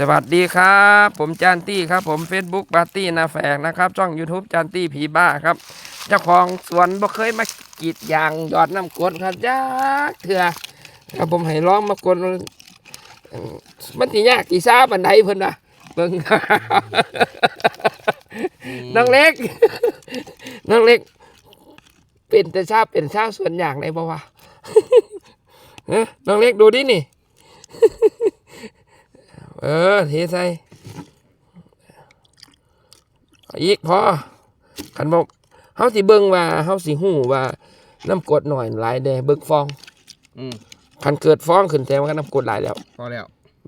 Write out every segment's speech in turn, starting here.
สวัสดีครับ ผมจานตี้ครับ ผม Facebook ปาร์ตี้นาแฝกนะครับช่อง YouTube จานตี้ผีบ้าครับ เจ้าของสวนบ่เคยมากรีดยางหยอดน้ำกรดครับจ้าเถื่อครับผมให้ร้องมากดมันสิยากสิซาบันไดเพิ่นนะเบิ่งน้องเล็กน้องเล็ก เป็นแต่ชาเป็นชาวสวนอย่างไรบ่วะเอ้อน้องเล็กดูดินี่ เออเทใส่เอาอีกพอขันบอกเฮาสิเบิ่งว่าเฮาสิหู้ว่าน้ำกรดหน่อยหลายแดเบิ่งฟองอืมคันเกิดฟองขึ้นแสดงว่าน้ำกรดหลายแล้วพอแล้ว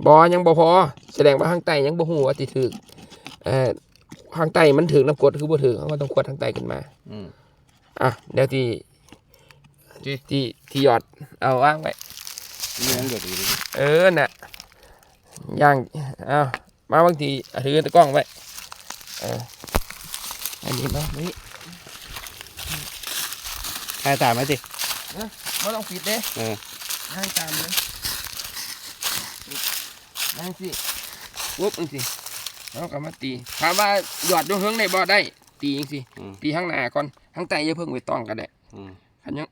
บอยังบ่พอ แสดงว่าข้างใต้ยังบ่ฮู้ว่าสิถึกเอ่อข้างใต้มันถึกน้ำกรดคือบ่ถึกเฮาก็ต้องขวดข้างใต้ขึ้นมา อืมอะเดี๋ยวที่จีที่ที่หยอดเอาวางไว้นี่ยังเดือดอยู่ดิเออน่ะ ย่างเอามาบางทีอะถือตะกล้องไว้เอออันนี้มานี่ใครตามไหมสิไม่ต้องปิดเด้เออย่างตามเลยย่างสิปุ๊บอังสิแล้วก็มาตีถามว่าหยอดด้วยเฮิงในบ่อได้ ตีจังสิอืมตีข้างหน้าก่อนข้างใต้อย่าเพิ่งไปต้องกันได้อืมขันยัง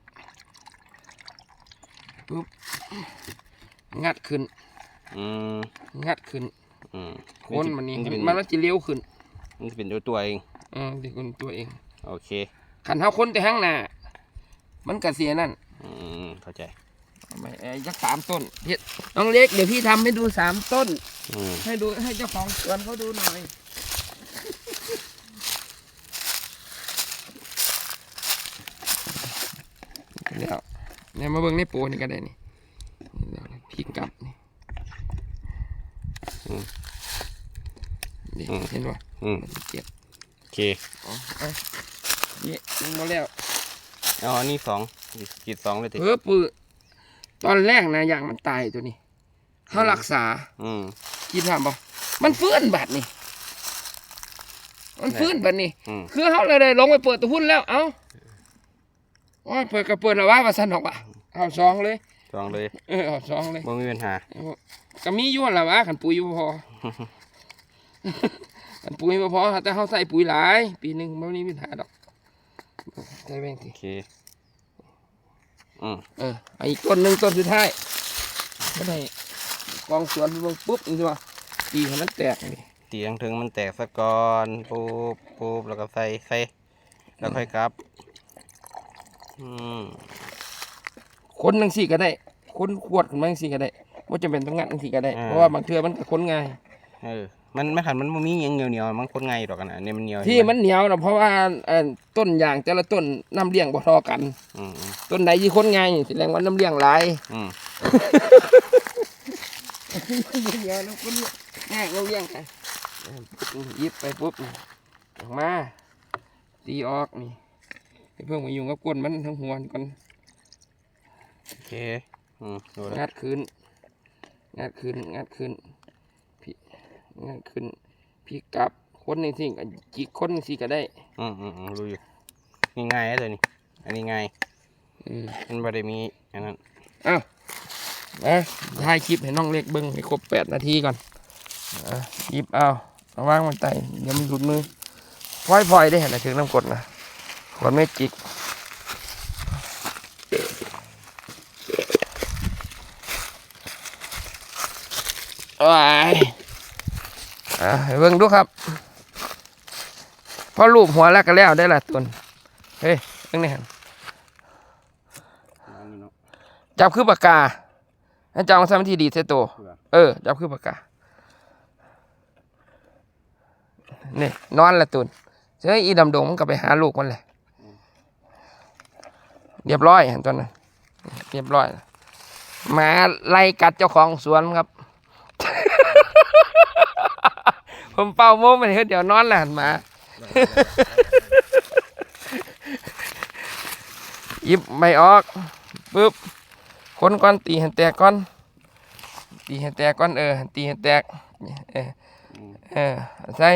ปุ๊บงัดขึ้น อืมงัดขึ้นอืมโคนมันนี่จะเป็นมันมันจะเลี้ยวขึ้นมันจะเป็นตัวตัวเองอืมที่คนตัวเองโอเค ขันเท้าคนแต่ข้างหน้ามันกระเสียนั่นอืมเข้าใจ ไม่เอ้ยจักสามต้นเฮ็ดน้องเล็กเดี๋ยวพี่ทำให้ดูสามต้น อืมให้ดูให้เจ้าของสวนเขาดูหน่อย แล้วเนี่ยมาเบิ่งในโปรนี่ก็ได้นี่นี่พี่กลับนี่ นี่เห็นป่ะอืมเจ็บโอเคอ๋อเอานี่ยิงมาแล้วเอาอันนี้สองขีดสองเลยสิเออปือตอนแรกนะอย่างมันตายตัวนี้เขารักษา อืมคิดถามบอกมันฟื้นบัดนี่ มันฟื้นบัดนี่อืมคือเขาเลยได้ลงไปเปิดตัวหุ้นแล้ว เอ้าโอ้ยเปิดก็เปิดแล้วว่าว่าสันออกว่ะเอาสองเลยส องเลยเออเอาสองเลยบ่มีปัญหาก็มีอยู่หั่นละวะขันปุ๋ยบ่พอขันปุ๋ยบ่พอแต่เขาใส่ปุ๋ยหลาย ปีหนึ่งไม่มีปัญหาดอกใส่แบ่งทีโอเคอืมเออเอาอีกต้นหนึ่งต้นสุดท้ายก็ได้กองสวนไปเบิ่งปุ๊บนี่ว่าตีให้มันแตกนี่เตียงถึงมันแตกสะก่อนปุ๊บปุ๊บแล้วก็ใส่ใส่แล้วค่อยกลับ อืมคนจังสี่ก็ได้ คนขวดขึ้นมาจังสี่ก็ได้ว่าจะเป็นต้องงัดจังสี่ก็ได้ เพราะว่าบางเทื่อมันก็คนง่ายเออมันไม่ขันมันบ่มีหยังเหนียวเหนียวๆมันคนไงดอกกันนะเนี่ยมันเหนียวที่เห็ไหมันเหนียวนะเพราะว่าเอ่อต้นอย่างแต่ละต้นน้ำเลี้ยงบ่เทอกันอืมอืมต้นไหนที่คนง่ายแสดงว่าน้ำเลี้ยงหลายอืมเดียวแล้วคนแง่เราเลี้ยงกันปุ๊บหยิบไปปุ๊บนี่ออกมาตีออกนี่ให้เพิ่งมายุ่งกับก้นมันทั้งหัวนี่ก่อนโอเคอืมดูแล้ว งัดขึ้น งัดขึ้น งัดขึ้นพี่งัดขึ้น พี่กลับคนนี่สิก็จิกคนนี่สิก็ได้อืมอืมอืมรู้อยู่นี่ง่ายนะตัวนี้ อันนี้ง่ายอืมมันบ่ได้มีอันนั้นอ้าวมาถ่ายคลิปให้น้องเล็กเบิ้งให้ครบแปดนาทีก่อนอะหยิบเอาระวางมันไตเดี๋ยวมันหลุดมือพลอยพลอยๆได้เห็นไหมถึงน้ำกรดนะกดไม่จิก โอ้ยอะให้เบิ่งดูครับพอรูปหัวแล้วก็แล้วได้ละตุนเฮ้ยเบิ่งนี่หั่นอันนี้เนาะจับคือปากกาให้จับมาทำที่ดีเสตัวเผื่อเออ จับคือปากกานี่นอนละตุนเฮ้ยอีดำดงมันก็ไปหาลูกมันแหละเรียบร้อยเห็นตอนนั้นเรียบร้อยหมาไล่กัดเจ้าของสวนครับ ผมเป่าโม้มันเฮ้ยเดี๋ยวนอนแหละหันหมาหยิบไม่ออกปึ๊บคนก้อนตีให้แตกก้อน ตีให้แตกก้อนเออตีให้แตกเอออืมเออใส่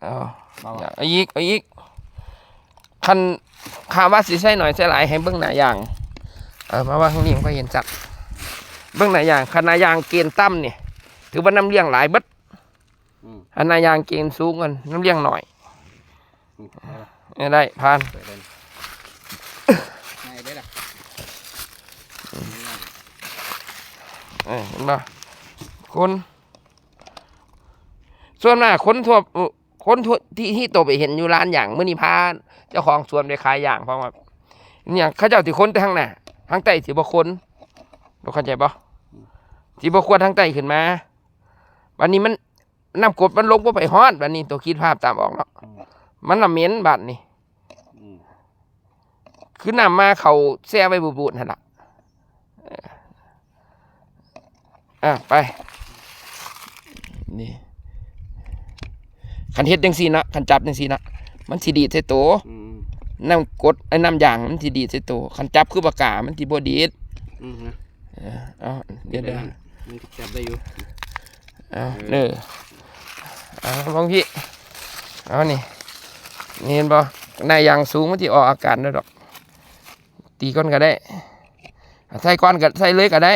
เอาเบาเอาอีกเอาอีกคันคาว่าสิใส่หน่อยใส่หลายให้เบิ่งหน้าอย่างเออมาว่าข้างนี้มันก็เห็นจัด เบื้องหน้ายางขนาดยางเกณฑ์ต่ำเนี่ยถือว่าน้ำเลี้ยงหลายเบัดอืมขนาดยางเกณฑ์สูงกันน้ำเลี้ยงหน่อยอืมเนี่ยได้ผ่านเปิดเลยง่ายได้ล่ะเออเห็นปะคนส่วนมากคนทั่วคนทั่วที่ที่โตวไปเห็นอยู่ร้านอย่างมื่อนี้พาเจ้าของสวนไปขายอย่างเพราะว่าเนี่ยเขาเจ้าที่คนแต่ทางหน้าทางใต้ถือบ่คนเราเข้าใจปะ ที่บ่ควรทางใต้ขึ้นมาวันนี้มันน้ำกรดมันลงบ่ไปฮอดวันนี้ตัวคิดภาพตามออกเนาะมันละเหม็นบาดนี่อืมคือน้ำมาเขาแช่ไว้บูดๆนั่นล่ะเอออะไป นี่ขันเฮ็ดจังซี่นะขันจับจังซี่นะมันสิดีดใส่โตวอืมน้ำกดไอ้น้ำยางมันสิดีดใส่โตวขันจับคือปากกามันสิบ่ดีดอืมนะเออเอาเดี๋ยวเดี๋ยว มันจับได้อยู่เอาเด้อเอาลองพี่เอานี่นี่เห็นบ่นายยางสูงมันสิออกอาการได้ดอก ตีก้อนก็ได้ใส่ก้อนก็ใส่เลยก็ได้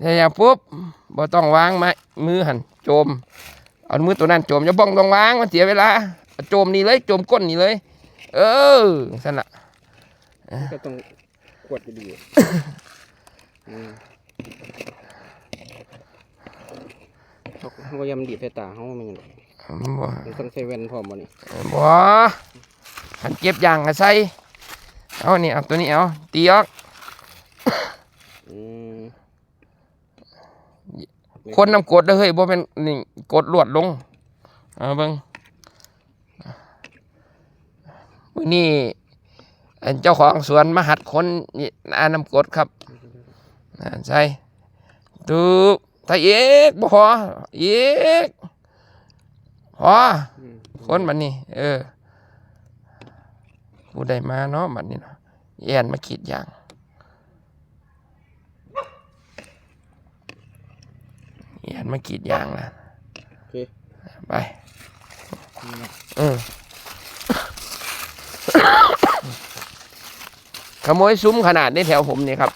ใส่ยางปุ๊บบ่ต้องวางไม้มือหันโจมเอามือตัวนั้นโจมอย่าบ้องต้องวางมันเสียเวลาเอาโจมนี่เลยโจมก้นนี่เลย เออสั่นละก็ต้องกวดดีอืม เขาเขาก็ยำดีดใส่ตาเขาไม่ยังไงบ่มันต้องใส่แว่นพร้อมบ่นี่บ่ขันเก็บยางก็ใส่เอานี่เอาตัวนี้เอาตีออกอืมคนน้ำกรดเด้อเฮ้ยบ่เป็นนี่กดลวดลงเอาเบิ่งมื้อนี้อันเจ้าของสวนมาหัดคนนี่อาน้ำกรดครับอ่าใช่ดู ถ้าเอกบ่พอเอกพออืมคนบัดนี้ เออผู้ใดมาเนาะบัดนี้เนาะแอนมาขีดยางแอนมาขีดยางนะโอเคไปนี่นะเออขโมยซุ้มขนาดนี้แถวผมนี่ครับ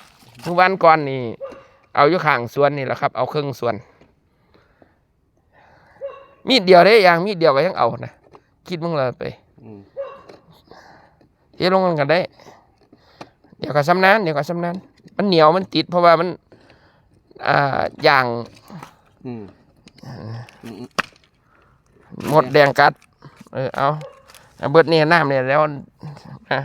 ทุกวันก่อนนี่ เอาอยู่ข้างสวนนี่แหละครับ เอาเครื่องสวน มีดเดียวได้ยางมีดเดียวก็ยังเอานะคิดมึงเลยไปอืมเทลงกันก็ได้ เดี๋ยวก็ซ้ำนั้นเดี๋ยวก็ซ้ำนั้นมันเหนียวมันติด เพราะว่ามันอ่าอย่างอืมอืมอืมหมดแดงกัด เออเอาเอาเบิดเนี่ยน้ำเนี่ยแล้วนะ